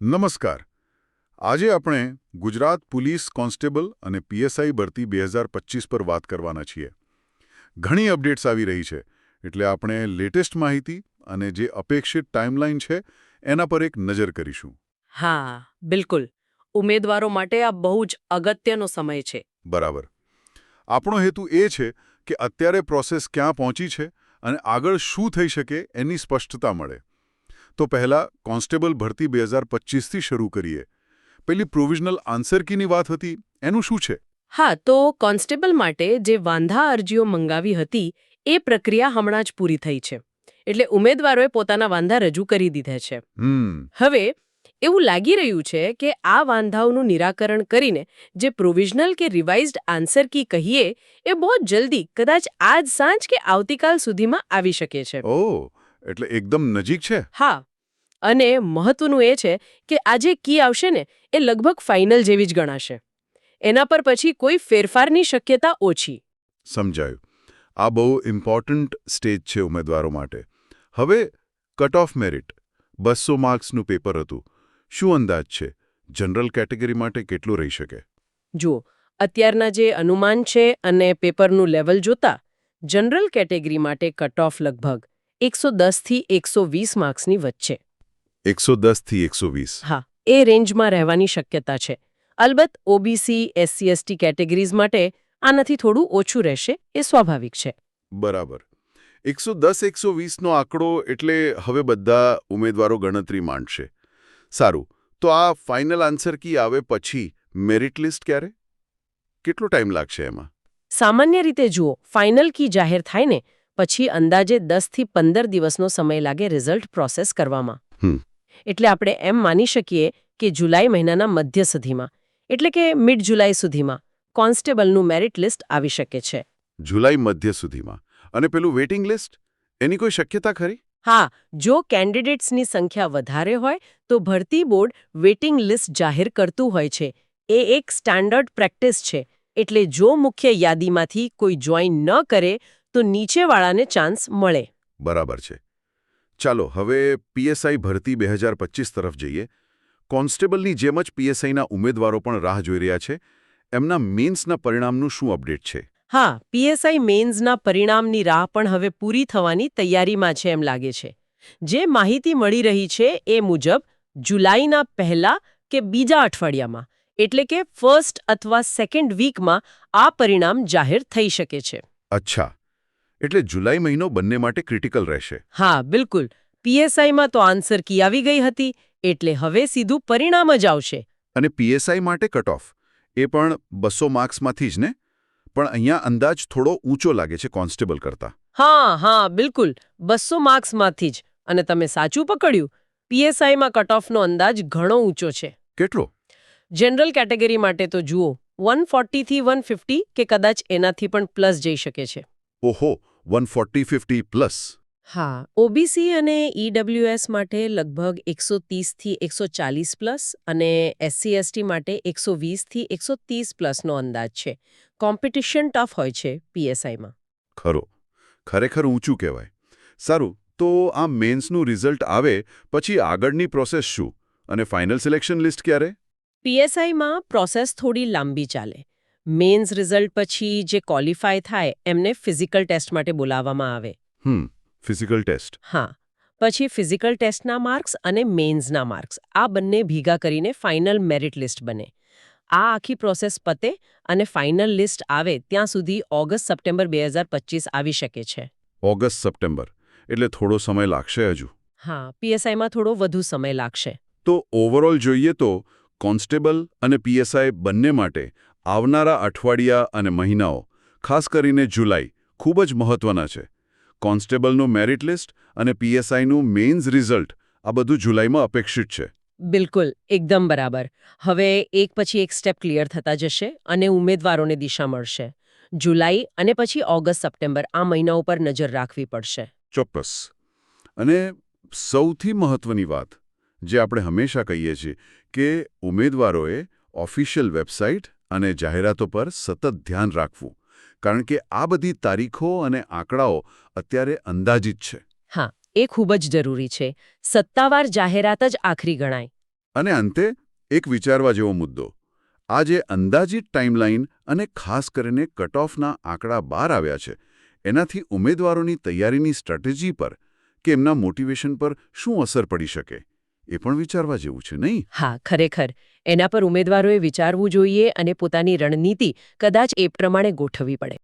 નમસ્કાર. આજે આપણે ગુજરાત પોલીસ કોન્સ્ટેબલ અને પીએસઆઈ ભરતી બે પર વાત કરવાના છીએ. ઘણી અપડેટ્સ આવી રહી છે એટલે આપણે લેટેસ્ટ માહિતી અને જે અપેક્ષિત ટાઈમલાઈન છે એના પર એક નજર કરીશું. હા બિલકુલ. ઉમેદવારો માટે આ બહુ જ અગત્યનો સમય છે. બરાબર. આપણો હેતુ એ છે કે અત્યારે પ્રોસેસ ક્યાં પહોંચી છે અને આગળ શું થઈ શકે એની સ્પષ્ટતા મળે. તો પહેલા કોન્સ્ટેબલ ભરતી બે હજાર પચીસથી શરૂ કરીએ. પેલી પ્રોવિઝનલ આન્સર કીની વાત હતી એનું શું છે? હા તો કોન્સ્ટેબલ માટે જે વાંધા અરજીઓ મંગાવી હતી એ પ્રક્રિયા હમણાં જ પૂરી થઈ છે. એટલે ઉમેદવારોએ પોતાના વાંધા રજૂ કરી દીધા છે. હવે એવું લાગી રહ્યું છે કે આ વાંધાઓનું નિરાકરણ કરીને જે પ્રોવિઝનલ કે રિવાઇઝડ આન્સર કી કહીએ એ બહુ જલ્દી કદાચ આજ સાંજ કે આવતીકાલ સુધીમાં આવી શકે છે. ઓ એટલે એકદમ નજીક છે? હા. અને મહત્વનું એ છે કે આ જે કી આવશે ને એ લગભગ ફાઇનલ જેવી જ ગણાશે. એના પર પછી કોઈ ફેરફારની શક્યતા ઓછી. સમજાયું. આ બહુ ઇમ્પોર્ટન્ટ સ્ટેજ છે ઉમેદવારો માટે. હવે કટ ઓફ મેરિટ. બસો માર્ક્સનું પેપર હતું. શું અંદાજ છે? જનરલ કેટેગરી માટે કેટલું રહી શકે? જુઓ અત્યારના જે અનુમાન છે અને પેપરનું લેવલ જોતા જનરલ કેટેગરી માટે કટ ઓફ લગભગ એકસો દસથી એકસો વીસ માર્ક્સની વચ્ચે. એકસો દસથી એકસો વીસ. હા એ રેન્જમાં રહેવાની શક્યતા છે. અલબત્ત ઓબીસી એસસી એસટી કેટેગરીઝ માટે આનાથી થોડું ઓછું રહેશે એ સ્વાભાવિક છે. બરાબર. એકસો દસ એકસો વીસનો આંકડો એટલે હવે બધા ઉમેદવારો ગણતરી માંડશે. સારું તો આ ફાઇનલ આન્સર કી આવે પછી મેરિટ લિસ્ટ ક્યારે? કેટલો ટાઈમ લાગશે એમાં? સામાન્ય રીતે જુઓ ફાઇનલ કી જાહેર થાય ને પછી અંદાજે દસથી પંદર દિવસનો સમય લાગે રિઝલ્ટ પ્રોસેસ કરવામાં. એટલે આપણે એમ માની શકીએ કે જુલાઈ મહિનાના મધ્ય સુધીમાં. એટલે કે મિડ જુલાઈ સુધીમાં કોન્સ્ટેબલનું મેરિટ લિસ્ટ આવી શકે છે. જુલાઈ મધ્ય સુધીમાં. અને પેલું વેઇટિંગ લિસ્ટ? એની કોઈ શક્યતા ખરી? હા જો કેન્ડિડેટ્સની સંખ્યા વધારે હોય તો ભરતી બોર્ડ વેટિંગ લિસ્ટ જાહેર કરતું હોય છે. એ એક સ્ટાન્ડર્ડ પ્રેક્ટિસ છે. એટલે જો મુખ્ય યાદીમાંથી કોઈ જોઈન ન કરે તો નીચેવાળાને ચાન્સ મળે. બરાબર છે. ચાલો હવે પીએસઆઈ ભરતી બે હજાર તરફ જઈએ. કોન્સ્ટેબલની જેમ જ પીએસઆઈના ઉમેદવારો પણ રાહ જોઈ રહ્યા છે. એમના મેન્સના પરિણામનું શું અપડેટ છે? હા પીએસઆઈ મેન્સના પરિણામની રાહ પણ હવે પૂરી થવાની તૈયારીમાં છે એમ લાગે છે. જે માહિતી મળી રહી છે એ મુજબ જુલાઈના પહેલા કે બીજા અઠવાડિયામાં એટલે કે ફર્સ્ટ અથવા સેકન્ડ વીકમાં આ પરિણામ જાહેર થઈ શકે છે. અચ્છા. એટલે જુલાઈ મહિનો બંને માટે ક્રિટિકલ રહેશે. હા બિલકુલ. પીએસઆઈમાં તો આન્સર કી આવી ગઈ હતી એટલે હવે સીધું પરિણામ જ આવશે. અને પીએસઆઈ માટે કટ ઓફ એ પણ બસો માર્ક્સમાંથી જ ને? પણ અહીંયા અંદાજ થોડો ઊંચો લાગે છે કોન્સ્ટેબલ કરતા. હા હા બિલકુલ. બસો માર્ક્સમાંથી જ. અને તમે સાચું પકડ્યું. પીએસઆઈમાં કટ ઓફનો અંદાજ ઘણો ઊંચો છે. કેટલો? જનરલ કેટેગરી માટે તો જુઓ વન ફોર્ટીથી વન ફિફ્ટી કે કદાચ એનાથી પણ પ્લસ જઈ શકે છે. ઓહો વન ફોર્ટી ફિફ્ટી પ્લસ. હા ઓબીસી અને ઈડબ્લ્યુએસ માટે લગભગ એકસો થી એકસો ચાલીસ પ્લસ અને એસસી એસટી માટે એકસો થી એકસો ત્રીસ પ્લસનો અંદાજ છે. કોમ્પિટિશન ટફ હોય છે પીએસઆઈમાં ખરો. ખરેખર ઊંચું કહેવાય. સારું તો આ મેન્સનું રિઝલ્ટ આવે પછી આગળની પ્રોસેસ શું? અને ફાઇનલ સિલેક્શન લિસ્ટ ક્યારે? પીએસઆઈમાં પ્રોસેસ થોડી લાંબી ચાલે. મેન્સ રિઝલ્ટ પછી જે ક્વોલિફાય થાય એમને ફિઝિકલ ટેસ્ટ માટે બોલાવવામાં આવે. Hmm physical test. હા પછી ફિઝિકલ ટેસ્ટના માર્ક્સ અને મેન્સના માર્ક્સ આ બંને ભેગા કરીને ફાઇનલ મેરિટ લિસ્ટ બને. આ આખી પ્રોસેસ પતે અને ફાઇનલ લિસ્ટ આવે ત્યાં સુધી ઓગસ્ટ સપ્ટેમ્બર બે આવી શકે છે. ઓગસ્ટ સપ્ટેમ્બર એટલે થોડો સમય લાગશે હજુ. હા પીએસઆઈમાં થોડો વધુ સમય લાગશે. તો ઓવરઓલ જોઈએ તો કોન્સ્ટેબલ અને પીએસઆઈ બંને માટે આવનારા અઠવાડિયા અને મહિનાઓ ખાસ કરીને જુલાઈ ખૂબ જ મહત્વના છે. કોન્સ્ટેબલનું મેરિટ લિસ્ટ અને પીએસઆઈનું મેઇન્સ રિઝલ્ટ આ બધું જુલાઈમાં અપેક્ષિત છે. બિલકુલ એકદમ બરાબર. હવે એક પછી એક સ્ટેપ ક્લિયર થતા જશે અને ઉમેદવારોને દિશા મળશે. જુલાઈ અને પછી ઓગસ્ટ સપ્ટેમ્બર આ મહિનાઓ પર નજર રાખવી પડશે. ચોક્કસ. અને સૌથી મહત્વની વાત જે આપણે હંમેશા કહીએ છીએ કે ઉમેદવારોએ ઓફિશિયલ વેબસાઇટ અને જાહેરાતો પર સતત ધ્યાન રાખવું. કારણ કે આ બધી તારીખો અને આંકડાઓ અત્યારે અંદાજિત છે. હા એ ખૂબ જ જરૂરી છે. સત્તાવાર જાહેરાત જ આખરી ગણાય. અને અંતે એક વિચારવા જેવો મુદ્દો. આ જે અંદાજિત ટાઈમલાઈન અને ખાસ કરીને કટ ઓફના આંકડા બહાર આવ્યા છે. એનાથી ઉમેદવારોની તૈયારીની સ્ટ્રેટેજી પર કે એમના મોટિવેશન પર શું અસર પડી શકે? એ પણ વિચારવા જેવું છે, નહીં? હા, ખરેખર. એના પર ઉમેદવારોએ વિચારવું જોઈએ અને પોતાની રણનીતિ કદાચ એ પ્રમાણે ગોઠવવી પડે.